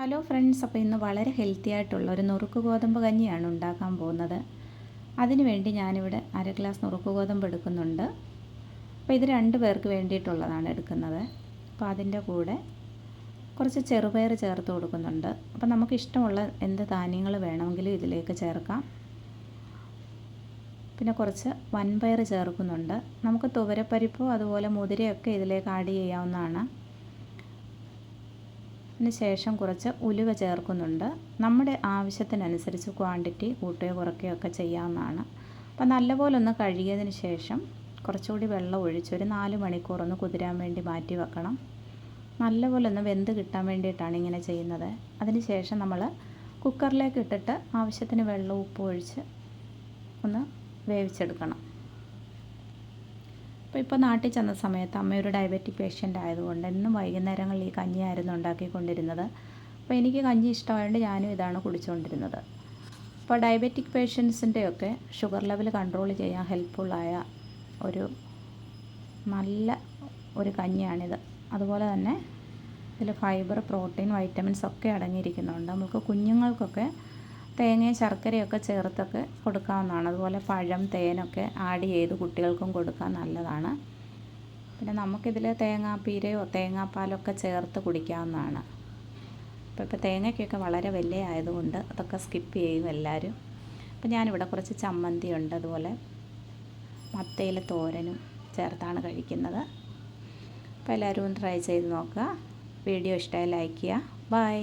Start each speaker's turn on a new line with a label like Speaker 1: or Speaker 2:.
Speaker 1: Hello friends അപ്പോൾ ഇന്ന് വളരെ ഹെൽത്തി ആയിട്ടുള്ള ഒരു നുറുക്ക് ഗോതമ്പ് കഞ്ഞിയാണ് ഉണ്ടാക്കാൻ പോകുന്നത്. അതിനുവേണ്ടി ഞാനിവിടെ അര ഗ്ലാസ് നുറുക്ക് ഗോതമ്പ് എടുക്കുന്നുണ്ട്. അപ്പോൾ ഇത് രണ്ട് പേർക്ക് വേണ്ടിയിട്ടുള്ളതാണ് എടുക്കുന്നത്. അപ്പോൾ അതിന്റെ കൂടെ കുറച്ച് ചെറുപയർ ചേർത്ത് കൊടുക്കുന്നുണ്ട്. അപ്പോൾ നമുക്ക് ഇഷ്ടമുള്ള എന്ത് ധാന്യങ്ങൾ വേണമെങ്കിലും ഇതിലേക്ക് ചേർക്കാം. പിന്നെ കുറച്ച് വൻപയർ ചേർക്കുന്നുണ്ട്. നമുക്ക് തുവരപ്പരിപ്പോ അതുപോലെ മുതിരയൊക്കെ ഇതിലേക്ക് ആഡ് ചെയ്യാവുന്നതാണ്. ശേഷം കുറച്ച് ഉലുവ ചേർക്കുന്നുണ്ട്. നമ്മുടെ ആവശ്യത്തിനനുസരിച്ച് ക്വാണ്ടിറ്റി കൂട്ടുകയോ കുറയ്ക്കുകയോ ഒക്കെ ചെയ്യാവുന്നതാണ്. അപ്പോൾ നല്ലപോലെ ഒന്ന് കഴുകിയതിന് ശേഷം കുറച്ചുകൂടി വെള്ളം ഒഴിച്ച് ഒരു നാല് മണിക്കൂർ ഒന്ന് കുതിരാൻ വേണ്ടി മാറ്റി വെക്കണം. നല്ലപോലെ ഒന്ന് വെന്ത് കിട്ടാൻ വേണ്ടിയിട്ടാണ് ഇങ്ങനെ ചെയ്യുന്നത്. അതിന് ശേഷം നമ്മൾ കുക്കറിലേക്ക് ഇട്ടിട്ട് ആവശ്യത്തിന് വെള്ളം ഉപ്പ് ഒഴിച്ച് ഒന്ന് വേവിച്ചെടുക്കണം. അപ്പോൾ ഇപ്പോൾ നാട്ടിൽ ചെന്ന സമയത്ത് അമ്മ ഒരു ഡയബറ്റിക് പേഷ്യന്റ് ആയതുകൊണ്ട് എന്നും വൈകുന്നേരങ്ങളിൽ ഈ കഞ്ഞിയായിരുന്നു ഉണ്ടാക്കിക്കൊണ്ടിരുന്നത്. അപ്പോൾ എനിക്ക് കഞ്ഞി ഇഷ്ടമായതുകൊണ്ട് ഞാനും ഇതാണ് കുടിച്ചുകൊണ്ടിരുന്നത് അപ്പോൾ ഡയബറ്റിക് പേഷ്യൻസിന്റെയൊക്കെ ഷുഗർ ലെവൽ കൺട്രോൾ ചെയ്യാൻ ഹെൽപ്ഫുള്ളായ ഒരു നല്ല ഒരു കഞ്ഞിയാണിത്. അതുപോലെ തന്നെ ഇതിൽ ഫൈബർ പ്രോട്ടീൻ വൈറ്റമിൻസ് ഒക്കെ അടങ്ങിയിരിക്കുന്നുണ്ട്. നമുക്ക് കുഞ്ഞുങ്ങൾക്കൊക്കെ തേങ്ങയും ശർക്കരയൊക്കെ ചേർത്തൊക്കെ കൊടുക്കാവുന്നതാണ്. അതുപോലെ പഴം തേനൊക്കെ ആഡ് ചെയ്ത് കുട്ടികൾക്കും കൊടുക്കാൻ നല്ലതാണ്. പിന്നെ നമുക്കിതിൽ തേങ്ങാപ്പീരയോ തേങ്ങാപ്പാലൊക്കെ ചേർത്ത് കുടിക്കാവുന്നതാണ്. അപ്പോൾ ഇപ്പോൾ തേങ്ങയ്ക്കൊക്കെ വളരെ വലിയ ആയതുകൊണ്ട് അതൊക്കെ സ്കിപ്പ് ചെയ്യും എല്ലാവരും അപ്പോൾ ഞാനിവിടെ കുറച്ച് ചമ്മന്തി ഉണ്ട് അതുപോലെ മത്തയില തോരനും ചേർത്താണ് കഴിക്കുന്നത്. അപ്പോൾ എല്ലാവരും ട്രൈ ചെയ്ത് നോക്കുക. വീഡിയോ ഇഷ്ടമായി ലൈക്ക് ചെയ്യുക. ബൈ